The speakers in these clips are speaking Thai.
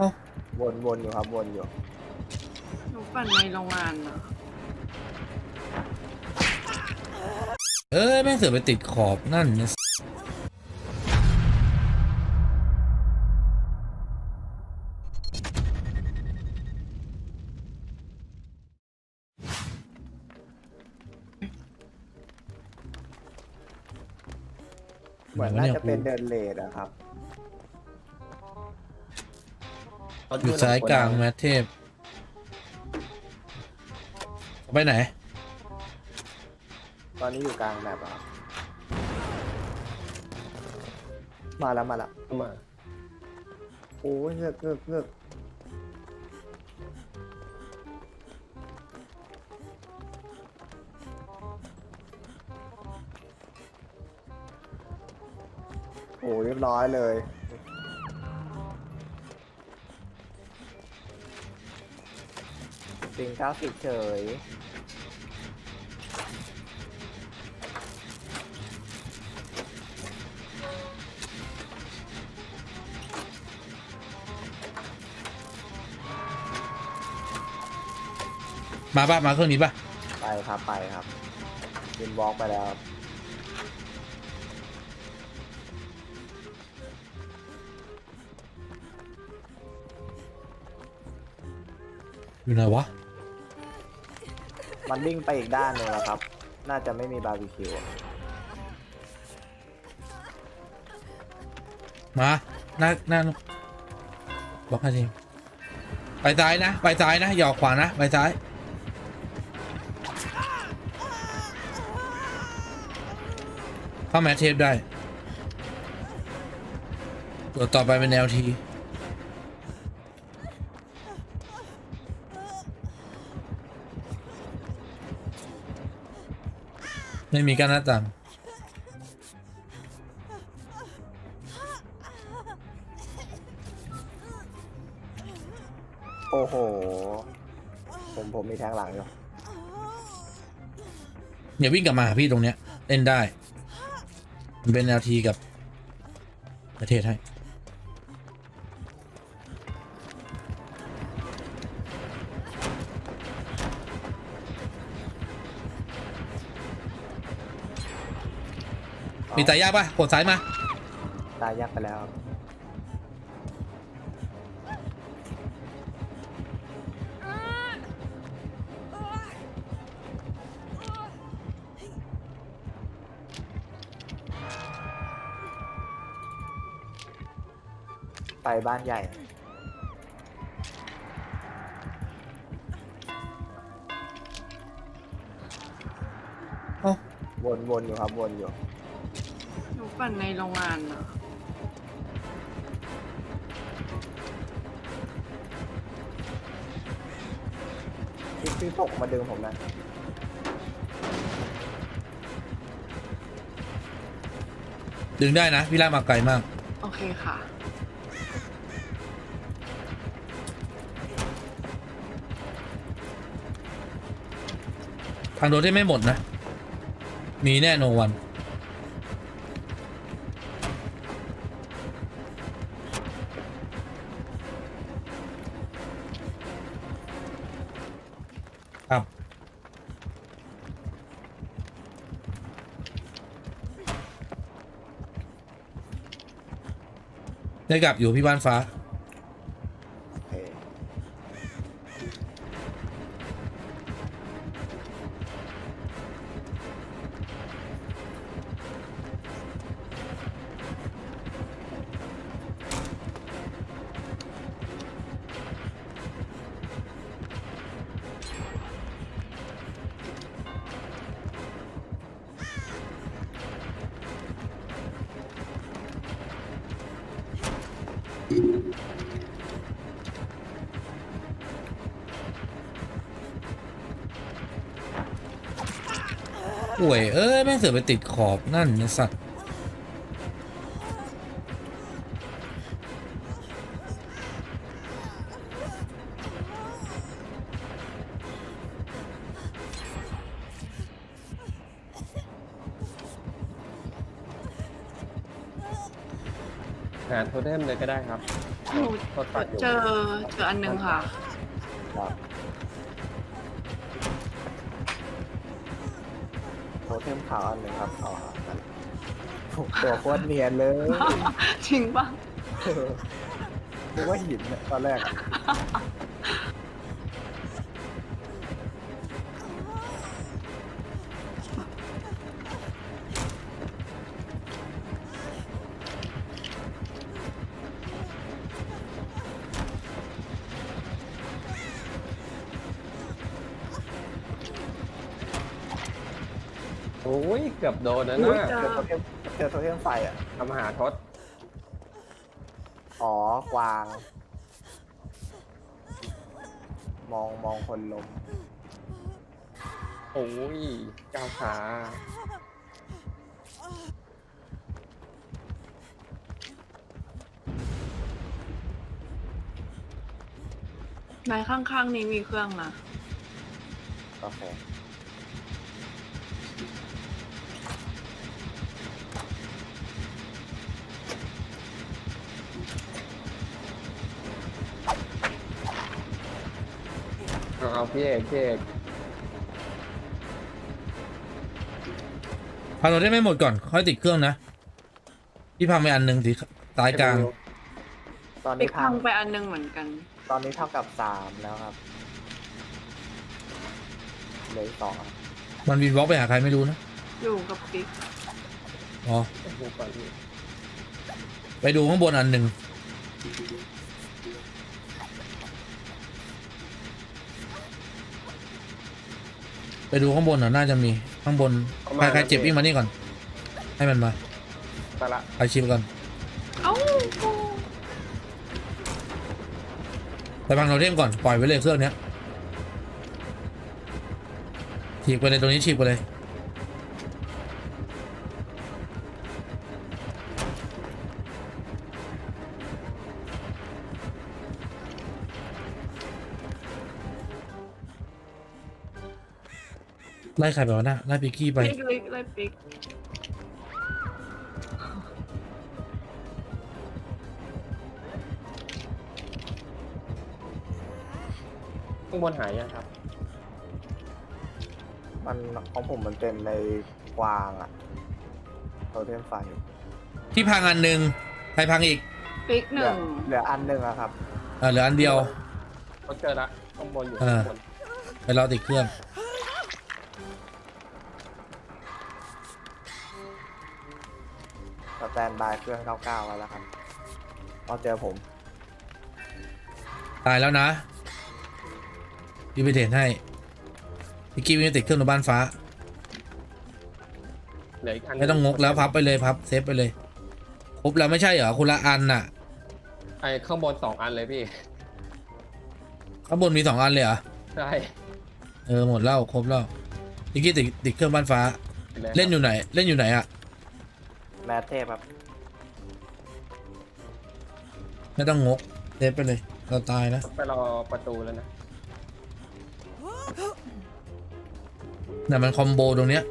เอ้า วนวนอยู่ครับวนอยู่หนูปั่นในโรงงานอะเอ้ยแม่งเสือกไปติดขอบนั่นนะเหมือนน่าจะเป็นเดินเลดอะครับ อยู่ซ้ายกลางแมทเทพ ไปไหน ตอนนี้อยู่กลางแบบอะครับมาแล้วมาแล้วมาโอ้ยเงือกเงือกเงือกโอ้เรียบร้อยเลย สิงเก้าสิบเฉย มาป่ะมาเครื่องนี้ป่ะไปครับไปครับบินวอล์กไปแล้วครับอยู่ไหนวะ มันวิ่งไปอีกด้านหนึ่งแล้วครับ น่าจะไม่มีบาร์บีคิวมาหน้าหน้าบอกให้ทีไปซ้ายนะ ไปซ้ายนะอย่าออกขวานะ ไปซ้าย เข้าแมทเทปได้ตัวต่อไปเป็นแนวที ไม่มีการหน้าต่างโอ้โห ผมผมมีแทงหลังอยู่อย่าวิ่งกลับมาหาพี่ตรงเนี้ย เล่นได้มันเป็นแนวทีกับประเทศให้ มีตายากปะกดซ้ายมา ตายยักไปแล้วครับไปบ้านใหญ่ เอ้า วนวนอยู่ครับวนอยู่ หนูปั่นในโรงงานอะพี่พี่ตกมาดึงผมนะดึงได้นะ พี่ล่ากมาไกลมาก โอเคค่ะ ทางโดนที่ไม่หมดนะ มีแน่โนวัน ได้กลับอยู่พี่บ้านฟ้า ป่วยเอ้ยแม่งเสือไปติดขอบนั่นไอสัตว์ หาโทเทมเลยก็ได้ครับหนูโทษปัดอยู่เจอเจออันหนึงค่ะ ครับโทเทมขาวอันหนึ่งครับอ๋อนั่นผมตัวโคตรเนียนเลยจริงปะนึกว่าหินเนี่ยตอนแรกอะ อ้ยเกือบโดนนะอุ๊ยนะเจเจอโทเทมเจอโทเทมไฟอะ ทำหาทศอ๋อกวาง มองมองคนลมโอ้ยก้าวขาในข้างๆนี้มีเครื่องนะโอเเอาเอาพี่เอกพี่เอกพาเราได้ไม่หมดก่อน ค่อยติดเครื่องนะพี่พังไปอันหนึ่งสีซ้ายกลาง ตอนอีนี้กพัพังงไปอันหนึงเหมือนกัน ตอนนี้เท่ากับสามแล้วครับเหลืออกสองอันมันวินวอล์กไปหาใครไม่รู้นะ อยู่กับปิ๊กอ๋อ ดูก่อนพี่ไปดูข้างบนอันหนึ่ง ไปดูข้างบนอะน่าจะมีข้างบนใครใครเจ็บวิ่งมานี่ก่อน ให้มันมามาละไปชิมก่อนเอ้าไปพังเราเทมก่อนปล่อยไว้เลยเครื่องเนี้ยฉีกไปเลยตรงนี้ฉีกไปเลย ไล่ใครไปวะน่ะไล่ปิกกี้ไป ปิ๊กลิกเลยปิ๊กข้างบนหายยังครับ มันของผมมันเป็นในกวางอะโทเทมไฟที่พังอันหนึ่งใครพังอีก ปิ๊กหเหลืนึ่องเหลืออันหนึ่งอะครับ เออเหลืออันเดียว เขาเจอละข้างบนอยู่อ่าข้างบนไปรอติดเครื่อง แตนบายเครื่อง 99 ไว้แล้วครับพอเจอผม ตายแล้วนะพี่ไปเทรนให้พี่กี้วิ่งไปติดเครื่องในบ้านฟ้า เหลืออีกอันไม่ต้องงกแล้วพับไปเลยพับเซฟไปเลยครบแล้วไม่ใช่เหรอคนละอันน่ะไอ้ข้างบนสองอันเลยพี่ ข้างบนมีสองอันเลยเหรอใช่เออหมดแล้วครบแล้วพี่กี้ติดติดเครื่องบ้านฟ้า เล่นอยู่ไหน เล่นอยู่ไหนอะ แมทเทพครับไม่ต้องงกเซฟไปเลย เราตายนะไปรอประตูแล้วนะน่ะมันคอมโบตรงเนี้ย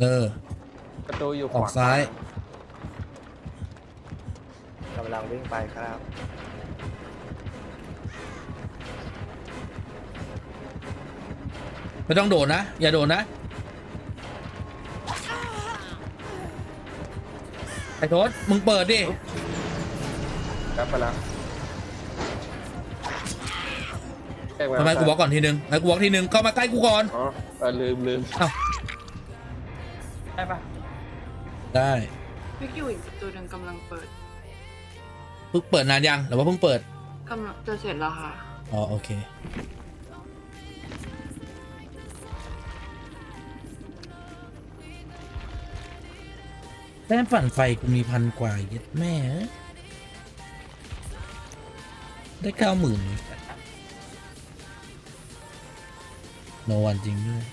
เออ ประตูอยู่ขออกวาซ้ายกำลังวิ่งไปครับ ไม่ต้องโดดนะ อย่าโดดนะไอ้โทษมึงเปิดดิครับไปแล้วเอกาทำไมกูบล็อกก่อนทีนึงไอ้กูบล็อกทีนึงเข้ามาใกล้กูก่อน อ๋อเออลืมลืมอ้าวได้ปะได้ปิ๊กอยู่อีกประตูหนึ่งกำลังเปิดเพิ่งเปิดนานยังหรือว่าเพิ่งเปิดกำลังจะเสร็จแล้วค่ะ อ๋อโอเค แต้มปั่นไฟกูมีพันกว่าเย็ดแม่ ได้เก้าหมื่นโนวันจริงด้วย